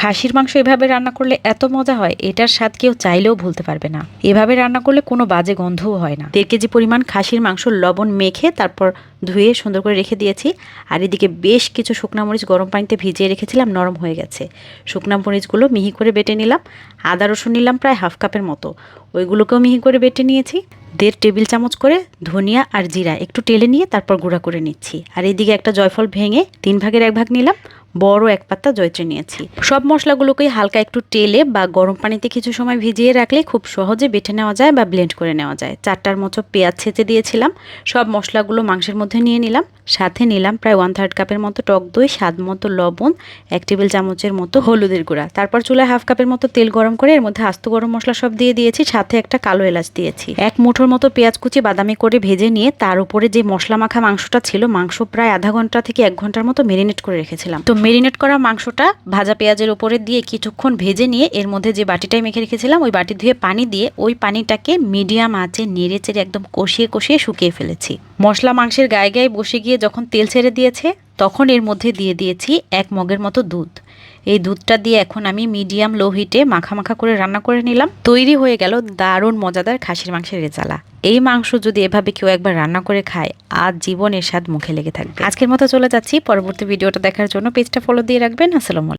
খাসির মাংস এভাবে রান্না করলে এত মজা হয়, এটার স্বাদ কেউ চাইলেও ভুলতে পারবে না। এভাবে রান্না করলে কোনো বাজে গন্ধও হয় না। দেড় কেজি পরিমাণ খাসির মাংস লবণ মেখে তারপর ধুয়ে সুন্দর করে রেখে দিয়েছি। আর এদিকে বেশ কিছু শুকনা মরিচ গরম পানিতে ভিজিয়ে রেখেছিলাম, নরম হয়ে গেছে। শুকনা মরিচগুলো মিহি করে বেটে নিলাম। আদা রসুন নিলাম প্রায় হাফ কাপের মতো। ওইগুলোকেও মিহি করে বেটে নিয়েছি। দেড় টেবিল চামচ করে ধনিয়া আর জিরা একটু টেলে নিয়ে তারপর গুঁড়া করে নিচ্ছি। আর এদিকে একটা জয়ফল ভেঙে তিন ভাগের এক ভাগ নিলাম। বড় এক পাতা জয়ত্রী নিয়েছি। সব মশলাগুলোকেই হালকা একটু টেলে বা গরম পানিতে কিছু সময় ভিজিয়ে রাখলে খুব সহজে বেটে নেওয়া যায় বা ব্লেন্ড করে নেওয়া যায়। চারটার মতো পেঁয়াজ ছেঁচে দিয়েছিলাম। সব মশলাগুলো মাংসের মধ্যে নিয়ে নিলাম। সাথে নিলাম প্রায় ওয়ান থার্ড কাপের মতো টক দই, স্বাদ মতো লবণ, এক টেবিল চামচের মতো হলুদের গুঁড়া। তারপর চুলায় হাফ কাপের মতো তেল গরম করে এর মধ্যে আস্ত গরম মশলা সব দিয়ে দিয়েছি। সাথে একটা কালো এলাচ দিয়েছি। এক মুঠোর মতো পেঁয়াজ কুচি, বাদামি করে ভেজে নিয়ে তার উপরে যে মশলা মাখা মাংসটা ছিল, মাংস প্রায় আধা ঘণ্টা থেকে এক ঘণ্টার মতো মেরিনেট করে রেখেছিলাম। তো মেরিনেট করা মাংসটা ভাজা পেঁয়াজের উপরে দিয়ে কিছুক্ষণ ভেজে নিয়ে এর মধ্যে যে বাটিটাই মেখে রেখেছিলাম, ওই বাটি ধুয়ে পানি দিয়ে ওই পানিটাকে মিডিয়াম আঁচে নেড়ে চেড়ে একদম কষিয়ে কষিয়ে শুকিয়ে ফেলেছি। মশলা মাংসের গায়ে গায়ে বসে গিয়ে যখন তেল ছেড়ে দিয়েছে, তখন এর মধ্যে দিয়ে দিয়েছি এক মগের মতো দুধ। এই দুধটা দিয়ে এখন আমি মিডিয়াম লো হিটে মাখা মাখা করে রান্না করে নিলাম। তৈরি হয়ে গেল দারুণ মজাদার খাসির মাংসের রেজালা। এই মাংস যদি এভাবে কেউ একবার রান্না করে খায় আর জীবনের স্বাদ মুখে লেগে থাকবে। আজকের মতো চলে যাচ্ছি। পরবর্তী ভিডিওটা দেখার জন্য পেজটা ফলো দিয়ে রাখবেন। আসসালামু